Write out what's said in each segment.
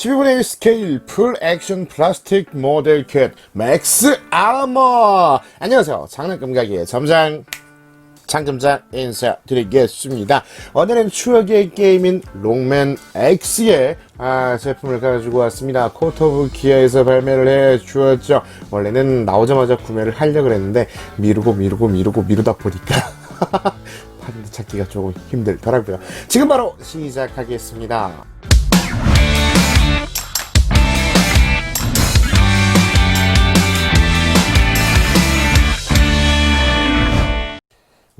12분의 1 스케일 풀 액션 플라스틱 모델 캣 맥스 아머. 안녕하세요. 장난감 가게의 점장 장점장 인사드리겠습니다. 오늘은 추억의 게임인 롱맨 X의 아, 제품을 가지고 왔습니다. 코트 오브 기아에서 발매를 해 주었죠. 원래는 나오자마자 구매를 하려고 했는데 미루고 미루고 미루고 미루다 보니까 찾기가 조금 힘들더라고요. 지금 바로 시작하겠습니다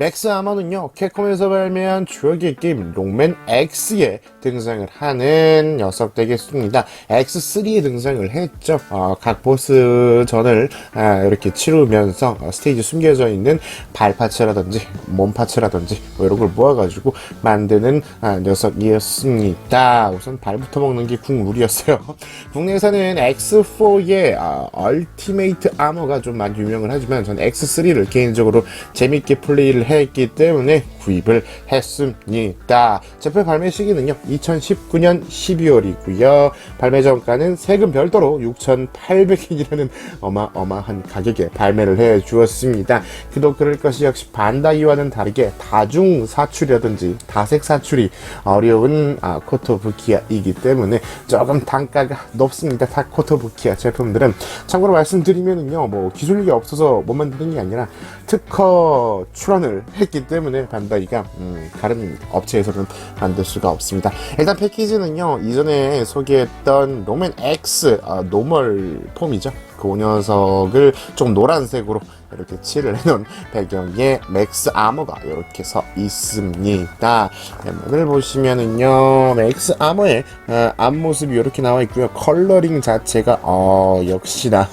맥스 아머는요 캡콤에서 발매한 추억의 게임 롱맨 X에 등장을 하는 녀석 되겠습니다. X3에 등장을 했죠. 어, 각 보스 전을 아, 이렇게 치르면서 어, 스테이지 숨겨져 있는 발 파츠라든지 몸 파츠라든지 뭐 이런 걸 모아가지고 만드는 아, 녀석이었습니다. 우선 발부터 먹는 게 국룰이었어요. 국내에서는 X4의 아, 얼티메이트 아머가 좀 많이 유명을 하지만 전 X3를 개인적으로 재밌게 플레이를 했기 때문에 구입을 했습니다. 제품 발매 시기는요, 2019년 12월이고요. 발매 전가는 세금 별도로 6,800엔이라는 어마어마한 가격에 발매를 해 주었습니다. 그도 그럴 것이 역시 반다이와는 다르게 다중 사출이라든지 다색 사출이 어려운 아, 코토부키아이기 때문에 조금 단가가 높습니다. 다 코토부키아 제품들은 참고로 말씀드리면은요, 뭐 기술력이 없어서 못 만드는 게 아니라 특허 출원을 했기 때문에 반다 이가 음, 다른 업체에서는 만들 수가 없습니다. 일단 패키지는요 이전에 소개했던 롱맨 X 아, 노멀 폼이죠. 그 녀석을 좀 노란색으로 이렇게 칠을 해놓은 배경에 맥스 아머가 이렇게 서 있습니다. 화면을 보시면은요, 맥스 아머의 어, 앞모습이 이렇게 나와 있고요. 컬러링 자체가 어 역시나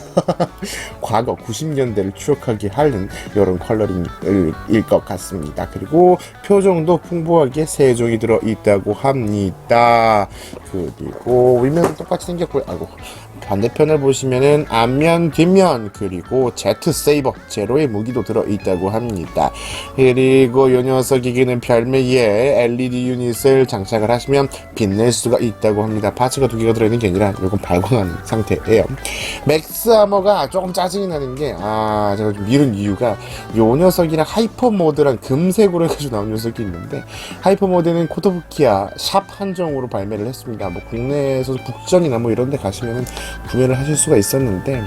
과거 90년대를 추억하게 하는 이런 컬러링일 것 같습니다. 그리고 표정도 풍부하게 세 종이 들어 있다고 합니다. 그리고 윗면은 똑같이 생겼고요. 아이고 반대편을 보시면은 앞면, 뒷면, 그리고 제트 세이버, 제로의 무기도 들어 있다고 합니다. 그리고 이 녀석에게는 별매에 LED 유닛을 장착을 하시면 빛낼 수가 있다고 합니다. 파츠가 두 개가 들어있는 게 아니라 이건 발광한 상태예요. 맥스 아머가 조금 짜증이 나는 게, 아, 제가 좀 미룬 이유가 이 녀석이랑 하이퍼 모드랑 금색으로 해가지고 나온 녀석이 있는데, 하이퍼 모드는 코토부키아 샵 한정으로 발매를 했습니다. 뭐 국내에서 북전이나 뭐 이런 데 가시면은 구매를 하실 수가 있었는데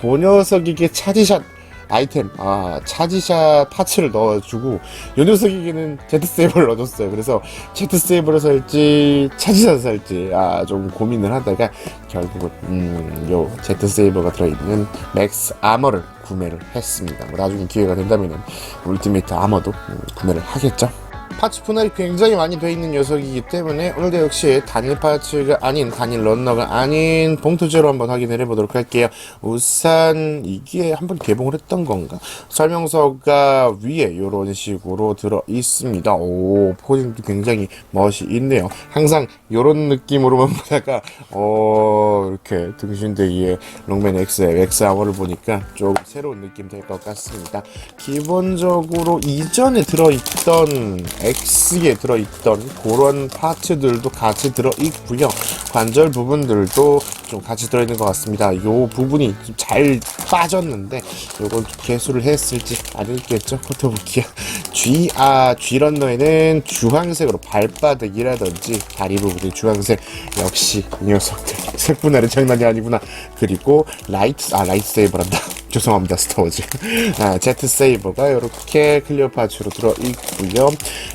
그 녀석에게 차지샷 아이템 아 차지샷 파츠를 넣어주고 요 녀석에게는 제트세이버를 넣어줬어요. 그래서 제트세이버를 살지 차지샷을 살지 아 좀 고민을 하다가 결국은 음요 제트세이버가 들어있는 맥스 아머를 구매를 했습니다. 뭐 나중에 기회가 된다면은 울티메이트 아머도 음, 구매를 하겠죠 파츠 분할이 굉장히 많이 되어 있는 녀석이기 때문에 오늘도 역시 단일 파츠가 아닌 단일 런너가 아닌 봉투제로 한번 확인을 해보도록 할게요. 우선 이게 한번 개봉을 했던 건가? 설명서가 위에 이런 식으로 들어 있습니다. 오 포징도 굉장히 멋이 있네요. 항상 이런 느낌으로만 보다가 어 이렇게 등신대기에 롱맨 X의 X 아워를 보니까 조금 새로운 느낌 될 것 같습니다. 기본적으로 이전에 들어있던 X에 들어있던 그런 파츠들도 같이 들어있고요. 관절 부분들도 좀 같이 들어있는 것 같습니다. 이 부분이 좀 잘 빠졌는데 좀 개수를 했을지 아니겠죠? 포토부키야. G 아 G 런너에는 주황색으로 발바닥이라든지 다리 부분이 주황색 역시 이 녀석들 색분할은 장난이 아니구나. 그리고 라이트 아 라이트 세이버란다. 죄송합니다 스타워즈. 아, 제트 세이버가 이렇게 클리어 파츠로 들어있고요.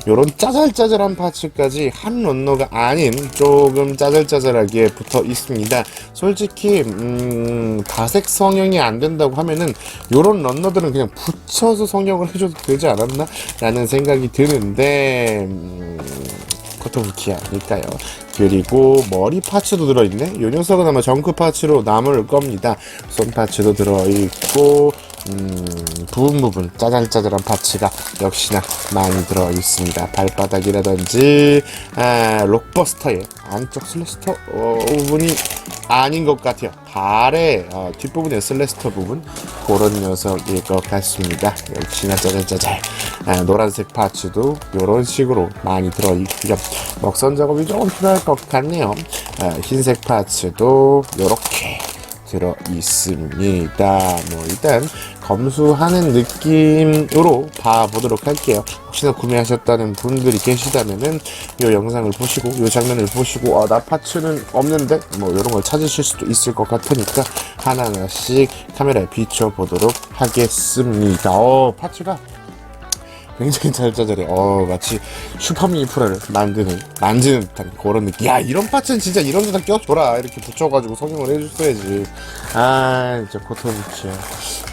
요런 짜잘짜잘한 파츠까지 한 런너가 아닌 조금 짜잘짜잘하게 붙어 있습니다. 솔직히 음, 다색 성형이 안 된다고 하면은 요런 런너들은 그냥 붙여서 성형을 해줘도 되지 않았나 라는 생각이 드는데 음, 코토부키아니까요. 그리고 머리 파츠도 들어있네. 요 녀석은 아마 정크 파츠로 남을 겁니다. 손 파츠도 들어있고 음, 부분 부분 짜잘짜잘한 파츠가 역시나 많이 들어있습니다. 발바닥이라든지 아, 록버스터의 안쪽 슬래스터 어, 부분이 아닌 것 같아요. 발의 어, 뒷부분의 슬래스터 부분 그런 녀석일 것 같습니다. 역시나 짜잘짜잘. 아, 노란색 파츠도 이런 식으로 많이 들어있고요. 먹선 작업이 조금 필요할 것 같네요. 아, 흰색 파츠도 이렇게 들어 있습니다. 뭐 일단 검수하는 느낌으로 봐보도록 할게요. 혹시나 구매하셨다는 분들이 계시다면은 이 영상을 보시고 이 장면을 보시고 아, 나 파츠는 없는데 뭐 이런 걸 찾으실 수도 있을 것 같으니까 하나하나씩 카메라에 비춰보도록 하겠습니다. 어 파츠가 굉장히 잘 짜잘해. 어, 마치 슈퍼미니 프라를 만드는, 만지는 듯한 그런 느낌. 야, 이런 파츠는 진짜 이런 데다 껴줘라. 이렇게 붙여가지고 성형을 해줬어야지. 아, 진짜 고통이지.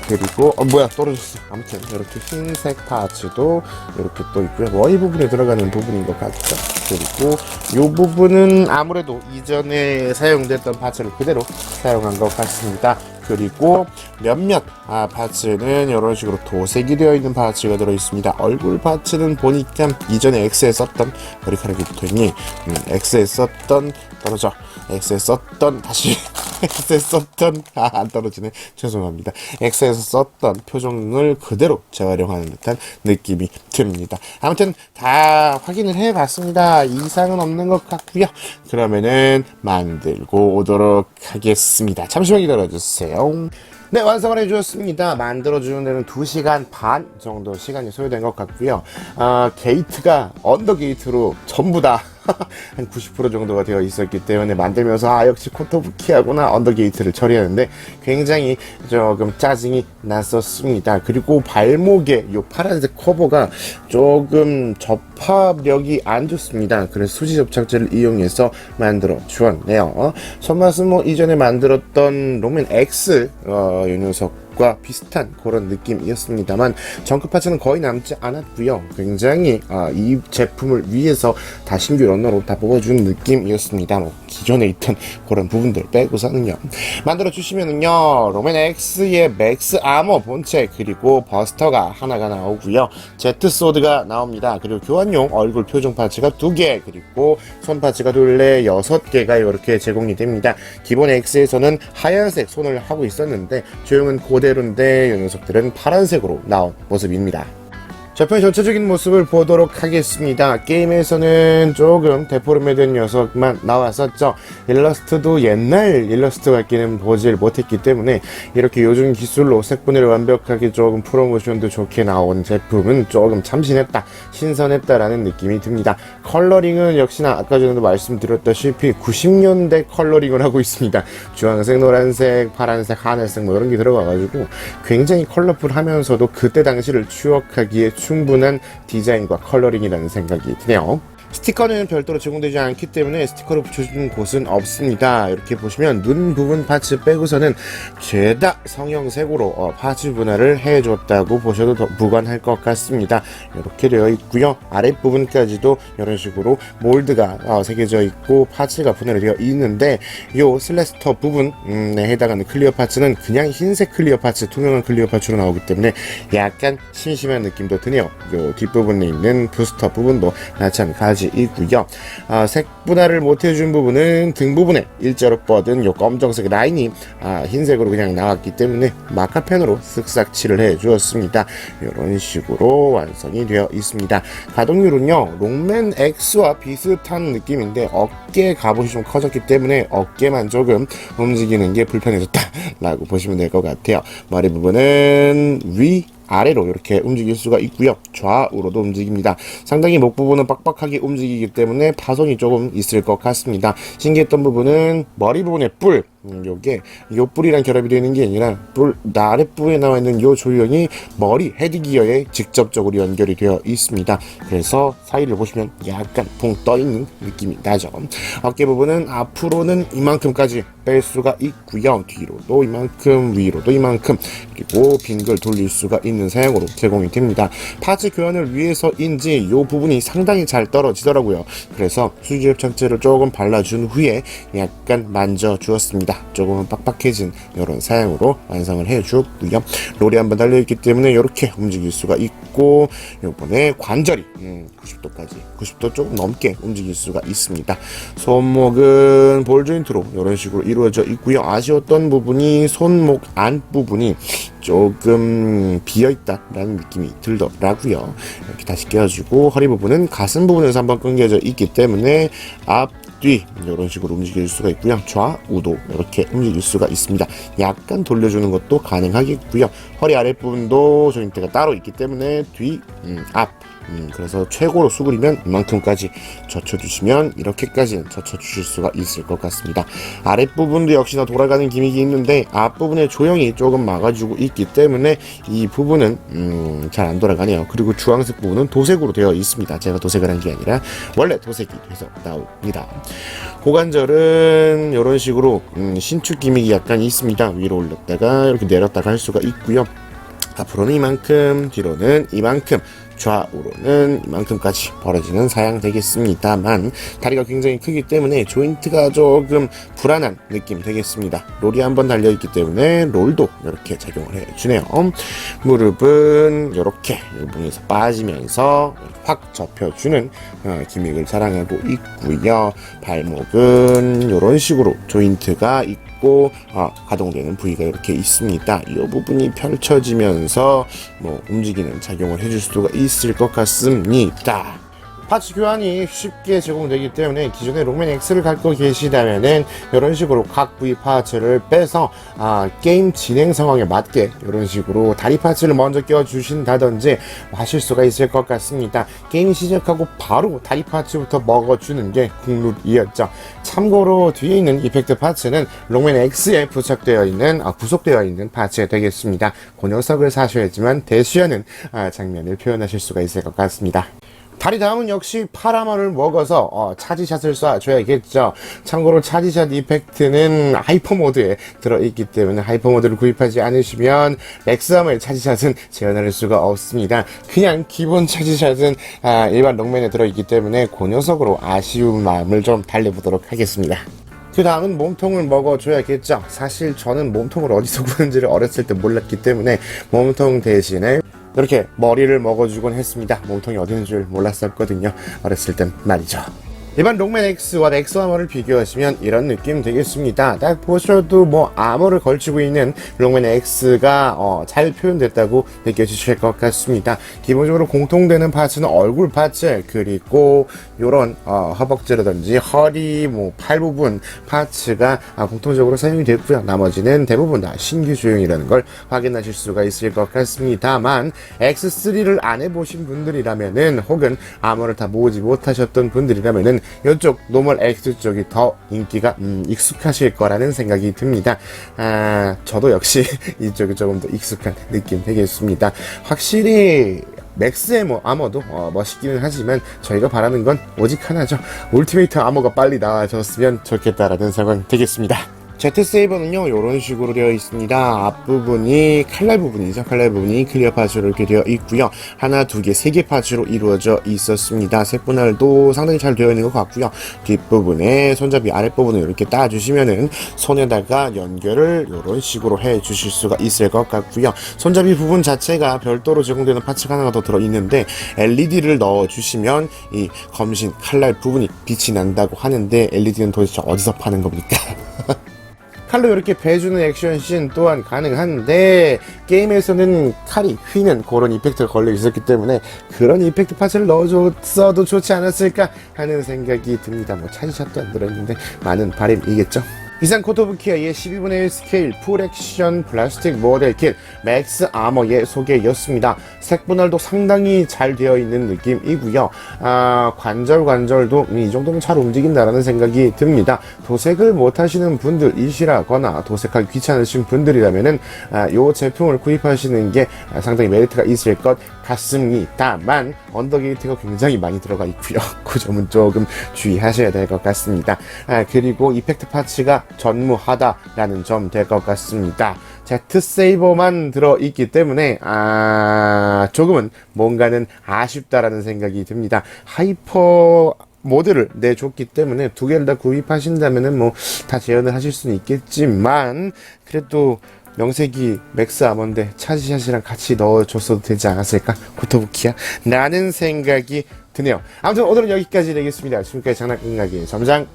그리고, 어, 뭐야, 떨어졌어. 아무튼, 이렇게 흰색 파츠도 이렇게 또 있고요. 머리 부분에 들어가는 부분인 것 같죠. 그리고, 이 부분은 아무래도 이전에 사용됐던 파츠를 그대로 사용한 것 같습니다. 그리고 몇몇 아, 파츠는 이런 식으로 도색이 되어 있는 파츠가 들어 있습니다. 얼굴 파츠는 보니까 이전에 X에 썼던 머리카락이 붙어 있니? 음, X에 썼던 떨어져. X에 썼던 다시 X에 썼던 아, 안 떨어지네. 죄송합니다. X에서 썼던 표정을 그대로 재활용하는 듯한 느낌이 듭니다. 아무튼 다 확인을 해봤습니다. 이상은 없는 것 같고요. 그러면은 만들고 오도록 하겠습니다. 잠시만 기다려주세요. 네, 완성을 해주었습니다. 만들어주는 데는 2시간 반 정도 시간이 소요된 것 같고요. 아, 게이트가 언더 게이트로 전부 다 한 90% 정도가 되어 있었기 때문에 만들면서 아 역시 코토부키하구나 언더 게이트를 처리하는데 굉장히 조금 짜증이 났었습니다. 그리고 발목에 이 파란색 커버가 조금 접합력이 안 좋습니다. 그래서 수지 접착제를 이용해서 만들어 주었네요. 손맛은 뭐 이전에 만들었던 롬앤 X 어, 이 녀석 과 비슷한 그런 느낌이었습니다만 정크 파츠는 거의 남지 않았고요. 굉장히 아, 이 제품을 위해서 다 신규 런너로 다 뽑아준 느낌이었습니다. 뭐 기존에 있던 그런 부분들 빼고서는요. 만들어 주시면은요 롬앤 X의 맥스 아머 본체 그리고 버스터가 하나가 나오고요. 제트 소드가 나옵니다. 그리고 교환용 얼굴 표정 파츠가 두 개 그리고 손 파츠가 둘레 여섯 개가 이렇게 제공이 됩니다. 기본 X에서는 하얀색 손을 하고 있었는데 조용은 그대로인데 이 녀석들은 파란색으로 나온 모습입니다. 제품의 전체적인 모습을 보도록 하겠습니다. 게임에서는 조금 데포르메된 녀석만 나왔었죠. 일러스트도 옛날 일러스트 같기는 보질 못했기 때문에 이렇게 요즘 기술로 색분해를 완벽하게 조금 프로모션도 좋게 나온 제품은 조금 참신했다, 신선했다라는 느낌이 듭니다. 컬러링은 역시나 아까 전에도 말씀드렸다시피 90년대 컬러링을 하고 있습니다. 주황색, 노란색, 파란색, 하늘색 뭐 이런 게 들어가가지고 굉장히 컬러풀하면서도 그때 당시를 추억하기에 충분한 디자인과 컬러링이라는 생각이 드네요. 스티커는 별도로 제공되지 않기 때문에 스티커를 붙여주는 곳은 없습니다. 이렇게 보시면 눈 부분 파츠 빼고서는 죄다 성형색으로 어, 파츠 분할을 해줬다고 보셔도 더 무관할 것 같습니다. 이렇게 되어 있고요. 아랫부분까지도 이런 식으로 몰드가 어, 새겨져 있고 파츠가 분할이 되어 있는데 요 슬래스터 부분에 해당하는 클리어 파츠는 그냥 흰색 클리어 파츠, 투명한 클리어 파츠로 나오기 때문에 약간 심심한 느낌도 드네요. 요 뒷부분에 있는 부스터 부분도 마찬가지 이고요. 아, 색 분할을 못 해준 부분은 등 부분에 일자로 뻗은 요 검정색 라인이 아, 흰색으로 그냥 나왔기 때문에 마카펜으로 쓱싹 칠을 해 주었습니다. 이런 식으로 완성이 되어 있습니다. 가동률은요, 롱맨 X와 비슷한 느낌인데 어깨 갑옷이 좀 커졌기 때문에 어깨만 조금 움직이는 게 불편해졌다라고 보시면 될 것 같아요. 머리 부분은 위 아래로 이렇게 움직일 수가 있고요. 좌우로도 움직입니다. 상당히 목 부분은 빡빡하게 움직이기 때문에 파손이 조금 있을 것 같습니다. 신기했던 부분은 머리 부분의 뿔, 음, 요게 요 뿔이랑 결합이 되는 게 아니라 뿔 아랫부에 나와 있는 요 조형이 머리 헤드기어에 직접적으로 연결이 되어 있습니다. 그래서 사이를 보시면 약간 붕 떠 있는 느낌이 나죠. 어깨 부분은 앞으로는 이만큼까지 뺄 수가 있고요. 뒤로도 이만큼, 위로도 이만큼, 그리고 빙글 돌릴 수가 있는 사양으로 제공이 됩니다. 파츠 교환을 위해서인지 이 부분이 상당히 잘 떨어지더라고요. 그래서 수지 접착제를 조금 발라준 후에 약간 만져 주었습니다. 되겠습니다. 조금은 빡빡해진 이런 사양으로 완성을 해주고요. 롤이 한번 달려있기 때문에 이렇게 움직일 수가 있고 요번에 관절이 음, 90도까지 90도 조금 넘게 움직일 수가 있습니다. 손목은 볼 조인트로 이런 식으로 이루어져 있고요. 아쉬웠던 부분이 손목 안 부분이 조금 비어있다라는 느낌이 들더라고요. 이렇게 다시 끼워주고 허리 부분은 가슴 부분에서 한번 끊겨져 있기 때문에 앞, 뒤 이런 식으로 움직일 수가 있고요. 좌우도 이렇게 움직일 수가 있습니다. 약간 돌려주는 것도 가능하겠고요. 허리 아랫부분도 조인트가 따로 있기 때문에 뒤, 음, 앞 음, 그래서 최고로 수그리면 이만큼까지 젖혀주시면 이렇게까지 젖혀주실 수가 있을 것 같습니다. 아랫부분도 역시나 돌아가는 기믹이 있는데 앞부분에 조형이 조금 막아주고 있기 때문에 이 부분은 음, 잘 안 돌아가네요. 그리고 주황색 부분은 도색으로 되어 있습니다. 제가 도색을 한 게 아니라 원래 도색이 돼서 나옵니다. 고관절은 이런 식으로 음, 신축 기믹이 약간 있습니다. 위로 올렸다가 이렇게 내렸다가 할 수가 있고요. 앞으로는 이만큼, 뒤로는 이만큼, 좌우로는 이만큼까지 벌어지는 사양 되겠습니다만 다리가 굉장히 크기 때문에 조인트가 조금 불안한 느낌 되겠습니다. 롤이 한번 달려있기 때문에 롤도 이렇게 작용을 해주네요. 무릎은 이렇게 이 부분에서 빠지면서 확 접혀주는 어, 기믹을 자랑하고 있고요. 발목은 이런 식으로 조인트가 있고 있고 아, 가동되는 부위가 이렇게 있습니다. 이 부분이 펼쳐지면서 뭐 움직이는 작용을 해줄 수가 있을 것 같습니다. 파츠 교환이 쉽게 제공되기 때문에 기존에 롱맨 X를 갖고 계시다면은 이런 식으로 각 부위 파츠를 빼서 아, 게임 진행 상황에 맞게 이런 식으로 다리 파츠를 먼저 끼워 주신다든지 하실 수가 있을 것 같습니다. 게임 시작하고 바로 다리 파츠부터 먹어주는 게 국룰이었죠. 참고로 뒤에 있는 이펙트 파츠는 롱맨 X에 부착되어 있는 아, 부속되어 있는 파츠가 되겠습니다. 그 녀석을 사셔야지만 대쉬하는 아, 장면을 표현하실 수가 있을 것 같습니다. 다리 다음은 역시 파라마를 먹어서 어, 차지샷을 쏴줘야겠죠. 참고로 차지샷 이펙트는 하이퍼 모드에 들어있기 때문에 하이퍼 모드를 구입하지 않으시면 맥스함을 차지샷은 재현할 수가 없습니다. 그냥 기본 차지샷은 아, 일반 롱맨에 들어있기 때문에 그 녀석으로 아쉬운 마음을 좀 달래보도록 하겠습니다. 그 다음은 몸통을 먹어줘야겠죠. 사실 저는 몸통을 어디서 구는지를 어렸을 때 몰랐기 때문에 몸통 대신에 이렇게 머리를 먹어주곤 했습니다. 몸통이 있는 줄 몰랐었거든요. 어렸을 땐 말이죠. 일반 롱맨 X와 엑스 아머를 비교하시면 이런 느낌 되겠습니다. 딱 보셔도 뭐 아머를 걸치고 있는 롱맨 X가 어, 잘 표현됐다고 느껴지실 것 같습니다. 기본적으로 공통되는 파츠는 얼굴 파츠 그리고 요런 어, 허벅지라든지 허리 뭐 팔 부분 파츠가 아, 공통적으로 사용이 됐고요. 나머지는 대부분 다 신규 조형이라는 걸 확인하실 수가 있을 것 같습니다만 X3를 안 해보신 분들이라면은 혹은 아머를 다 모으지 못하셨던 분들이라면은 이쪽 노멀 X 쪽이 더 인기가 음, 익숙하실 거라는 생각이 듭니다. 아, 저도 역시 이쪽이 조금 더 익숙한 느낌 되겠습니다. 확실히 맥스의 뭐 아머도 어, 멋있기는 하지만 저희가 바라는 건 오직 하나죠. 울티메이트 아머가 빨리 나와줬으면 좋겠다라는 생각 되겠습니다. Z 세이버는요 이런 식으로 되어 있습니다. 앞부분이 칼날 부분이죠. 칼날 부분이 클리어 파츠로 이렇게 되어 있고요. 하나, 두 개, 세개 파츠로 이루어져 있었습니다. 색분할도 상당히 잘 되어 있는 것 같고요. 뒷부분에 손잡이 아랫부분을 이렇게 따주시면은 손에다가 연결을 이런 식으로 해 주실 수가 있을 것 같고요. 손잡이 부분 자체가 별도로 제공되는 파츠가 하나가 더 들어 있는데 LED를 넣어 주시면 이 검신 칼날 부분이 빛이 난다고 하는데 LED는 도대체 어디서 파는 겁니까? 칼로 이렇게 베주는 액션씬 또한 가능한데 게임에서는 칼이 휘는 그런 이펙트가 걸려 있었기 때문에 그런 이펙트 파츠를 넣어줬어도 좋지 않았을까 하는 생각이 듭니다. 뭐 차지샷도 안 들어있는데 많은 바램이겠죠. 이상 코토부키아의 12분의 1 스케일 풀 액션 플라스틱 모델 킷 맥스 아머의 소개였습니다. 색 분할도 상당히 잘 되어 있는 느낌이고요. 아, 관절 관절도 이 정도면 잘 움직인다라는 생각이 듭니다. 도색을 못 하시는 분들이시라거나 도색하기 귀찮으신 분들이라면은 아, 이 제품을 구입하시는 게 상당히 메리트가 있을 것 같습니다만 언더게이트가 굉장히 많이 들어가 있고요. 그 점은 조금 주의하셔야 될 것 같습니다. 아, 그리고 이펙트 파츠가 전무하다라는 점 될 것 같습니다. Z 세이버만 들어 있기 때문에 아 조금은 뭔가는 아쉽다라는 생각이 듭니다. 하이퍼 모드를 내줬기 때문에 두 개를 다 구입하신다면은 뭐 다 재현을 하실 수는 있겠지만 그래도 명색이 맥스 아몬데 차지샷이랑 같이 넣어줬어도 되지 않았을까? 고토부키야? 라는 생각이 드네요. 아무튼 오늘은 여기까지 되겠습니다. 지금까지 장난감가게 점장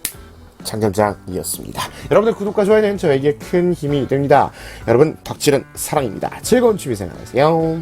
장점장이었습니다. 여러분들 구독과 좋아요는 저에게 큰 힘이 됩니다. 여러분 덕질은 사랑입니다. 즐거운 취미생활 하세요